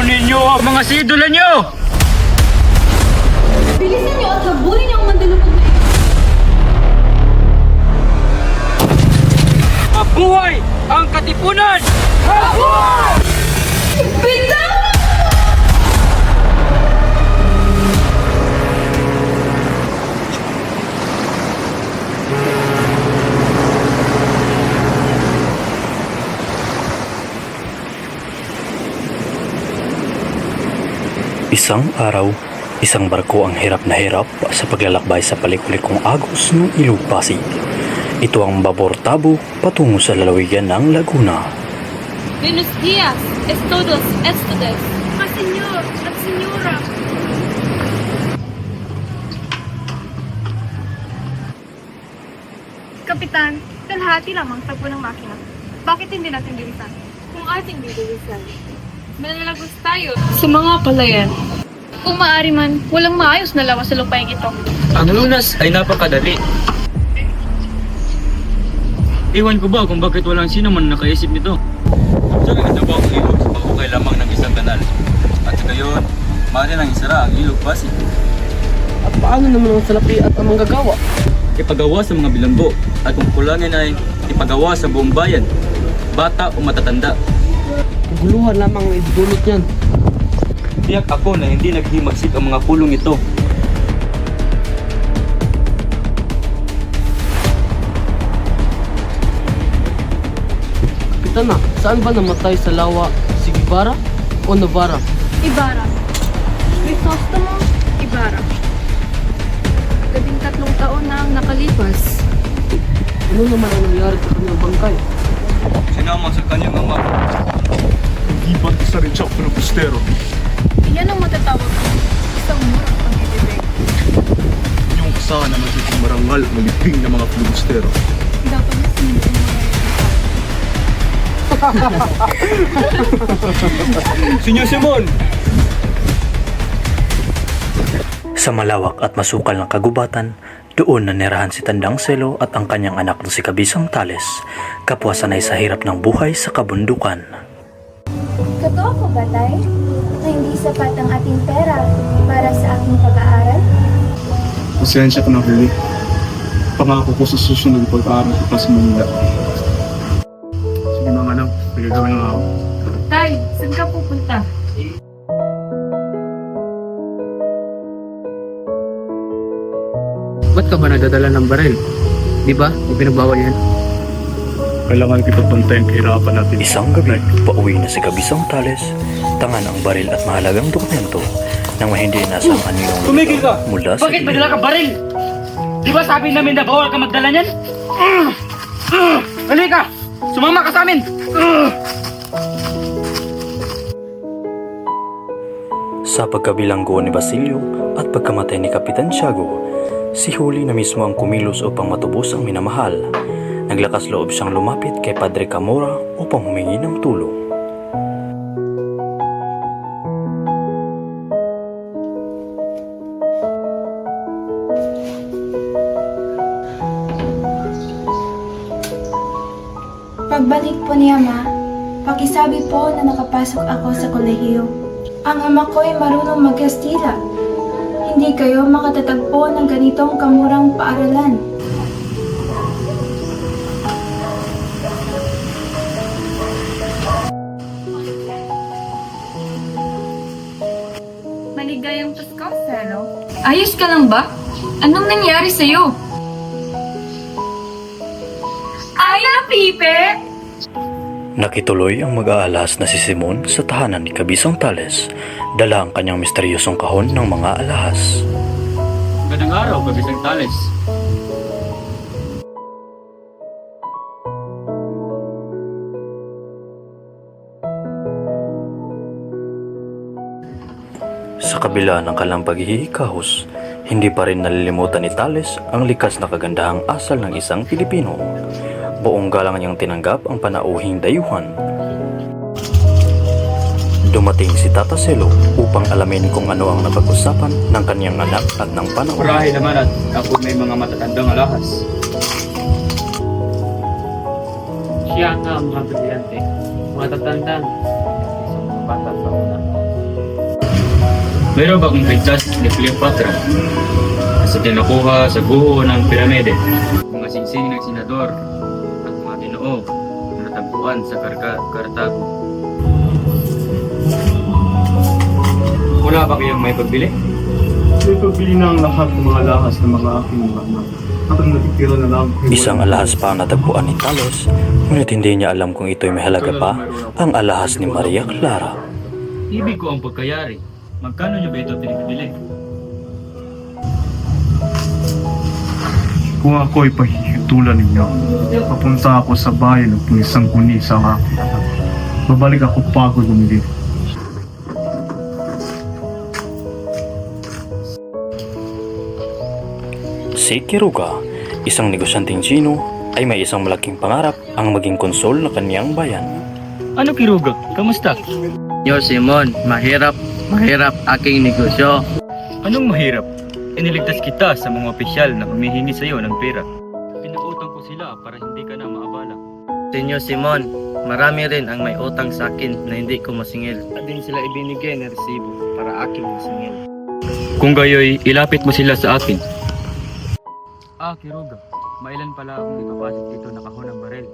Kunin niyo ang mga sidula niyo! Bilisan niyo at habulin ang mandalukog na ito. Mabuhay ang katipunan! Bitaw! Isang araw, isang barko ang hirap na hirap sa paglalakbay sa palikulikong agos ng Ilog Pasig. Ito ang Babor Tabo patungo sa lalawigan ng Laguna. Buenos dias, estudos, estudes. Mga senyor at senyora. Kapitan, kalahati lamang tagpo ng makina. Bakit hindi natin bilisan? Kung ating bibilisan, malalagos tayo sa mga palayan. Kung maaari man, walang maayos na lawas sa lupain ito. Ang lunas ay napakadali. Iwan ko ba kung bakit walang sino man nakaisip nito? Sa ganito ba ang ilog sa pagkukay lamang ng isang kanal? At sa gayon, maaari nang isara ang ilog Pasig. At paano naman ang salapi at ang manggagawa? Ipagawa sa mga bilanggo at kung kulangin ay ipagawa sa buong bayan, bata o matatanda. Guluhan lamang ang idudulot niyan. Tiyak ako na hindi naghimagsik ang mga pulong ito. Kapitana, saan ba namatay sa lawa? Si Guevara o Navarra? Ibarra. Crisostomo Ibarra. Labing tatlong taon na ang nakalipas. Ano naman ang nangyari sa kanyang bangkay? Sinama sa kanyang ama. Hindi ba't isa rin siya filibustero? Iyan ang matatawag ko. Isang murang pag-ibig. Yung usahan na magiging marangal, maliping na mga filibustero. Dapat na sinunod mo Senyor Simon! Sa malawak at masukal na kagubatan, doon nanirahan si Tandang Selo at ang kanyang anak na si Kabisang Tales, kapwa sanay sa hirap ng buhay sa kabundukan. Totoo po ba, Tay? Na hindi sapat ang ating pera para sa aking pag-aaral? Pasensya ka na, Huli. Pangako ko sa susunod pag-aaral ko pa sa Manila. Sige mga anak, nagagawin na ako. Tay, saan ka pupunta? Ba't ka ba nagdadala ng baril? Di ba? May pinagbawal yan. Kailangan kita pantayin kahirapan natin. Isang gabi, pauwi na si Kabisang Tales, tangan ang baril at mahalagang dokumento nang hindi nasa ang anilong Tumigil ka! mula sa Bakit magdala ka baril? Di ba sabi namin na bawal ka magdala niyan? Ah! Ah! Halika! Sumama ka sa amin! Ah! Sa pagkabilanggo ni Basilio at pagkamatay ni Kapitan Tiago, si Huli na mismo ang kumilos upang matubos ang minamahal. Naglakas loob siyang lumapit kay Padre Camora upang humingi ng tulong. Pagbalik po ni Ama, pakisabi po na nakapasok ako sa kolehiyo. Ang ama ko ay marunong mag-Kastila. Hindi kayo makatatagpo ng ganitong kamurang paaralan. Selo. Ayos ka lang ba? Anong nangyari sa'yo? Ay, na, Pipe! Nakituloy ang mag-aalas na si Simon sa tahanan ni Kabisang Tales, dala ang kanyang misteryosong kahon ng mga alahas. Magandang araw, Kabisang Tales. Kabila ng kalang paghihikahos, hindi pa rin nalilimutan ni Tales ang likas na kagandahang asal ng isang Pilipino. Buong galang niyang tinanggap ang panauhing dayuhan. Dumating si Tata Selo upang alamin kung ano ang napag-usapan ng kanyang anak at ng panahon. Murahin naman at ako may mga matatandang alahas. Siya nga ang mga brilyante. Mga tatandang. Isang bata sa una. Mayroon ba kung kwintas ni Cleopatra sa tinakuha sa guho ng piramide? Mga singsing ng senador at mga tinoo na natagpuan sa Karka Kartago. Wala ba kayong may pagbili? May pagbili na ang lahat ng mga lahas ng mga aking mga anak. Isang alahas pa ang natagpuan ni Talos, ngunit hindi niya alam kung ito'y may halaga pa ang alahas ni Maria Clara. Ibig ko ang pagkayari. Magkano niyo ba ito pinibili? Kung ako'y pahihitulan ninyo, papunta ako sa bayan ng pulisang kuni sa aking anak. Babalik ako pagod umili. Si Kiruga, isang negosyanteng Chino, ay may isang malaking pangarap ang maging konsol na kaniyang bayan. Ano Kiruga? Kamusta? Yo Simon, mahirap, mahirap aking negosyo. Anong mahirap? Iniligtas kita sa mga opisyal na humihingi sa iyo ng pera. Pinautang ko sila para hindi ka na maabala. Senyor Simon, marami rin ang may utang sa akin na hindi ko masingil. At din sila ibinigay na resibo para aking masingil. Kung gayoy, ilapit mo sila sa akin. Ah, Kiruga. Mailan pala akong ipapasok dito na kahon ng barel.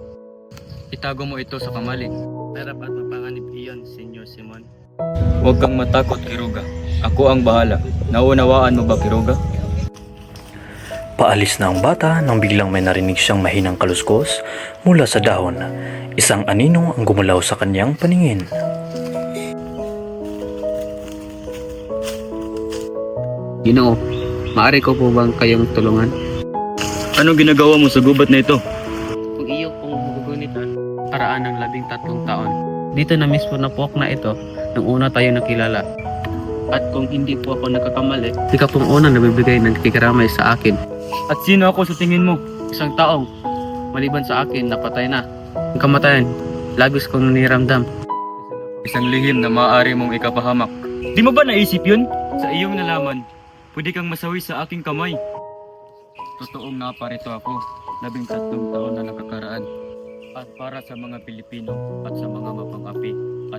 Itago mo ito sa kamali. Mahirap at mapanganib iyon, Senyor Simon. Huwag kang matakot, Kiruga. Ako ang bahala. Naunawaan mo ba, Kiruga? Paalis na ang bata nang biglang may narinig siyang mahinang kaluskos mula sa dahon. Isang anino ang gumulaw sa kanyang paningin. Ginoo, maaari ko po bang kayong tulungan? Anong ginagawa mo sa gubat na ito? Kung iyo pong hugunitan, paraan ng labing tatlong taon. Dito na mismo na po na ito nung una tayo nakilala. At kung hindi po ako nagkakamali, di ka pong unang nabibigay ng kikiramay sa akin. At sino ako sa tingin mo? Isang taong, maliban sa akin, napatay na. Ang kamatayan, labis kong niramdam. Isang lihim na maaari mong ikapahamak. Di mo ba naisip yun? Sa iyong nalaman, pwede kang masawi sa aking kamay. Totoong naparito ako, labing tatlong taon na nakakaraan. At para sa mga Pilipino at sa mga mapang-api.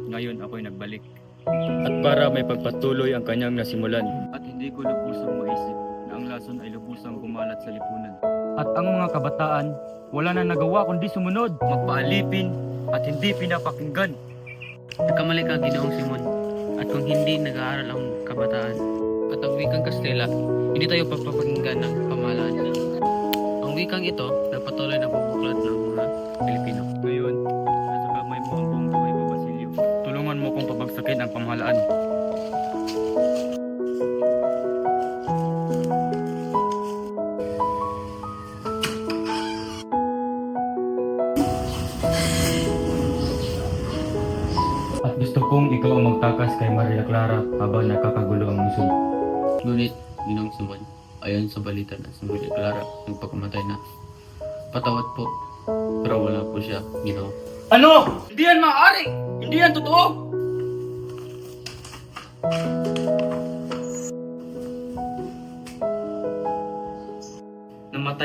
Ngayon ako'y nagbalik. At para may pagpatuloy ang kanyang nasimulan. At hindi ko lubusang maisip na ang lason ay lubusang kumalat sa lipunan. At ang mga kabataan, wala na nagawa kundi sumunod, magpaalipin, at hindi pinapakinggan. Nagkamali ka, Ginoong Simon. At kung hindi nag-aaral ang kabataan at ang wikang Kastila, hindi tayo pagpapakinggan ng pamahalaan. Ang wikang ito, nagpatuloy na bubuklat ng ang pamahalaan. At gusto kong ikaw ang magtakas kay Maria Clara habang nakakagulo ang musul. Ngunit, Ginoong Simon, ayon sa balita na si Maria Clara, nagpakamatay na. Patawad po, pero wala po siya, Ginoo. Ano? Hindi yan maaari! Hindi yan totoo!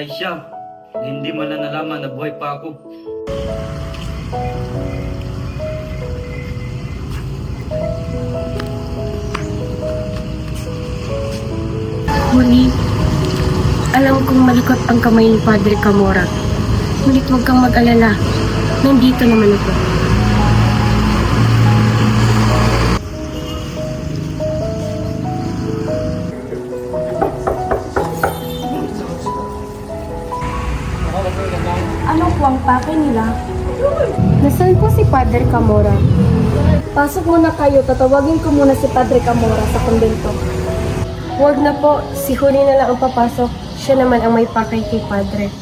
Namatay siya. Hindi man na nalaman na buhay pa ako. Huli, alam kong malikot ang kamay ni Padre Camora. Ngunit huwag kang mag-alala. Nandito naman ako. Po ang pake nila? Nasaan po si Padre Camora? Pasok muna kayo, tatawagin ko muna si Padre Camora sa kumbento. Huwag na po, si Huli na lang ang papasok. Siya naman ang may pakay kay Padre.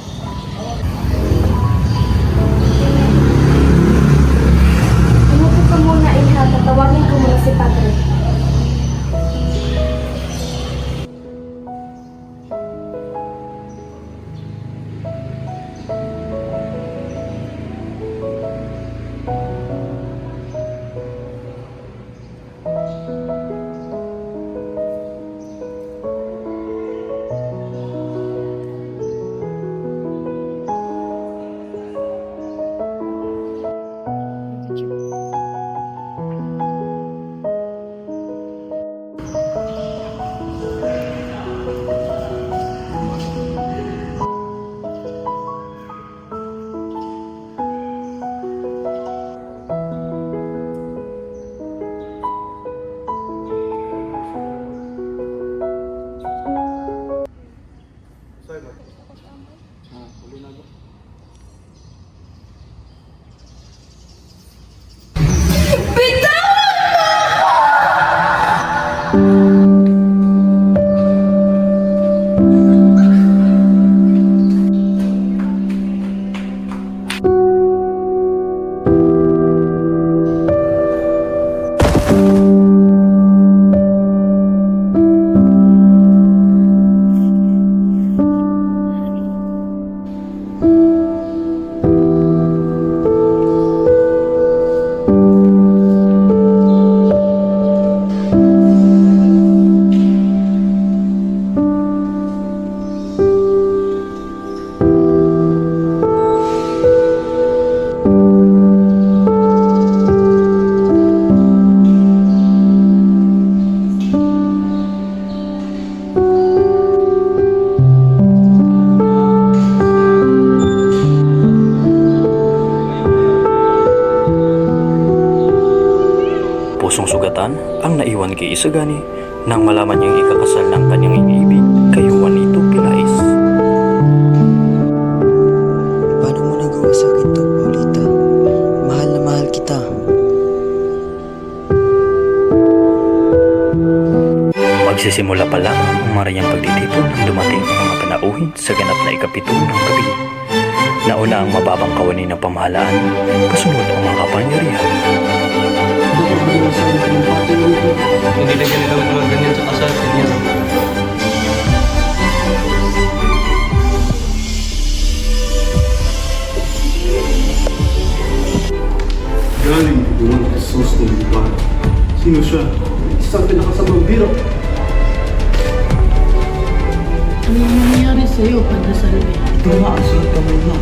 Ang naiwan kay Isagani nang malaman niyang ikakasal ng kanyang iniibig kay Juanito Pilais. Paano mo nagawa sa akin to, Paulita? Mahal na mahal kita. Magsisimula pa lamang ang marayang pagtitipon nang dumating ang mga panauhin sa ganap na ikapito ng gabi. Nauna ang mababang kawani ng pamahalaan, kasunod ang mga kapangyarihan. Hindi na ganito naman ganyan sa kasal niya. Galing duman kay Jesus ng lugar. Sino siya? Isang pinakasamang biro. Ano yung nangyayari sa iyo, Padre Salve? Ito nga ang sulat kamay mo.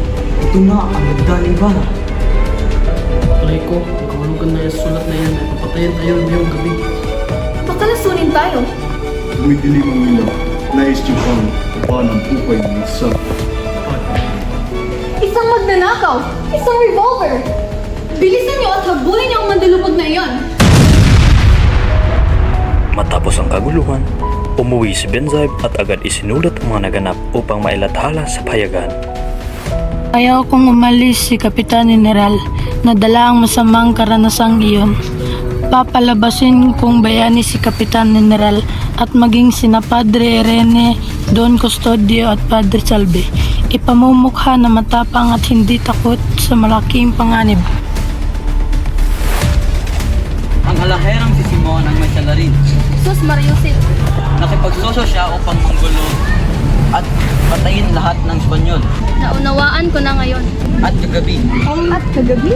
Ito nga ang nagdaling. Aray ko, kung ano ka na yung sulat na yan, ay papatayin tayo ngayong gabi. Pakalasunin tayo. Tumidilim ang ilaw. Nais niyo bang ba ng buhay ng isa? Isang magnanakaw! Isang revolver! Bilisan niyo at habulin niyo ang mandalupag na iyon! Matapos ang kaguluhan, umuwi si Benzaib at agad isinulat ang mga naganap upang mailathala sa payagan. Ayaw kong umalis si Kapitan General na dala ang masamang karanasang iyon. Papalabasin kong bayani si Kapitan General at maging sina Padre Rene, Don Custodio at Padre Salve. Ipamumukha na matapang at hindi takot sa malaking panganib. Ang alaherang si Simon ang may salarin. Sus Mariusit! Nakipagsoso siya upang manggulo at patayin lahat ng Espanyol. Naunawaan ko na ngayon. At kagabi, At kagabi?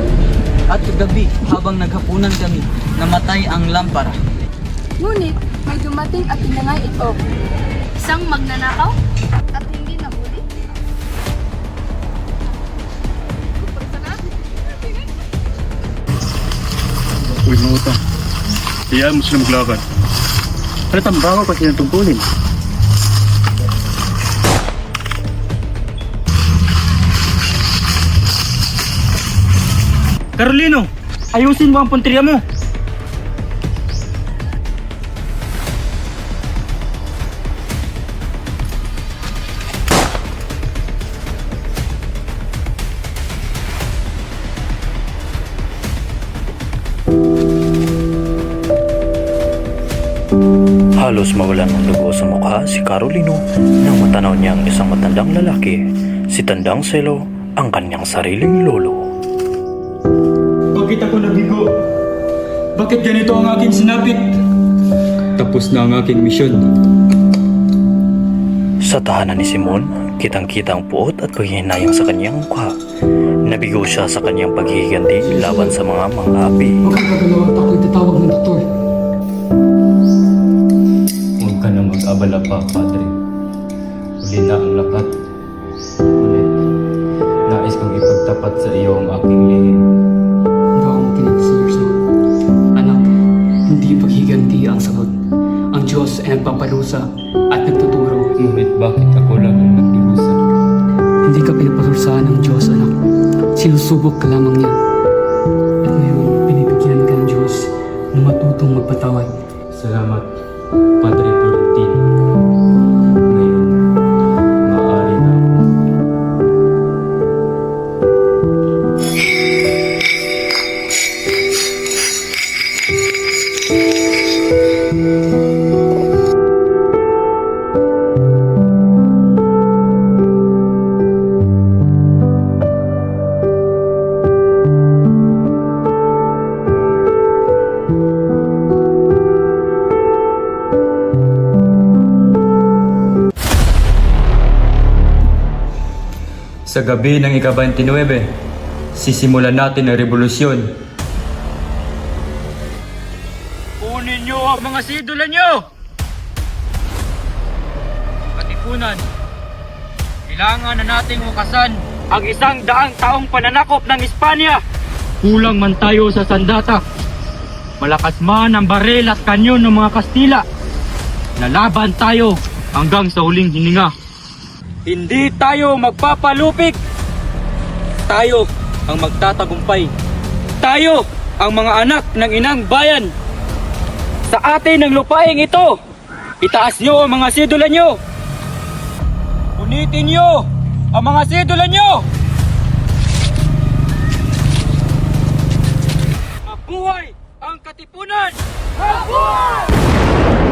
at kagabi, habang naghapunan kami, namatay ang lampara. Ngunit may dumating at tinangay ito. Isang magnanakaw? At hindi nahuli? Uy, mga utang. Hayaan mo sila maglakad. Ano tambaho kasi ng Carolino, ayusin mo ang punteriya mo. Halos mawalan ng dugo sa mukha si Carolino nang matanaw niya ang isang matandang lalaki, si Tandang Selo, ang kanyang sariling lolo. Bakit ako nabigo? Bakit ganito ang aking sinapit? Tapos na ang aking misyon. Sa tahanan ni Simon, kitang-kita ang puot at paghihinayang sa kanyang mukha. Nabigo siya sa kanyang paghihiganti laban sa mga mga-api. Ako'y tatawag ng doktor. Huwag ka na mag-abala pa, Padre. Huli na ang lahat. Ngunit, nais kong ipagtapat sa iyo ang aking lihim. Diyos ay nagpapalusa at nagtuturo. Ngunit bakit ako lang ang nagkilusa? Hindi ka pinaparusahan ng Diyos, anak. Sinusubok ka lamang niya. At ngayon, pinibigyan ka ng Diyos na matutong magpatawad. Salamat, Padre Florentino. Ngayon, maaari na ako. Gabi ng ika-29, sisimulan natin ang revolusyon. Kunin niyo ang mga sidula niyo! Katipunan, kailangan na nating wakasan ang isang daang taong pananakop ng Espanya. Kulang man tayo sa sandata. Malakas man ang baril at kanyon ng mga Kastila. Lalaban tayo hanggang sa huling hininga. Hindi tayo magpapalupik. Tayo ang magtatagumpay. Tayo ang mga anak ng inang bayan. sa atin ng lupaing ito. Itaas nyo ang mga sidula nyo. Unitin nyo ang mga sidula nyo. Mabuhay ang katipunan! Mabuhay!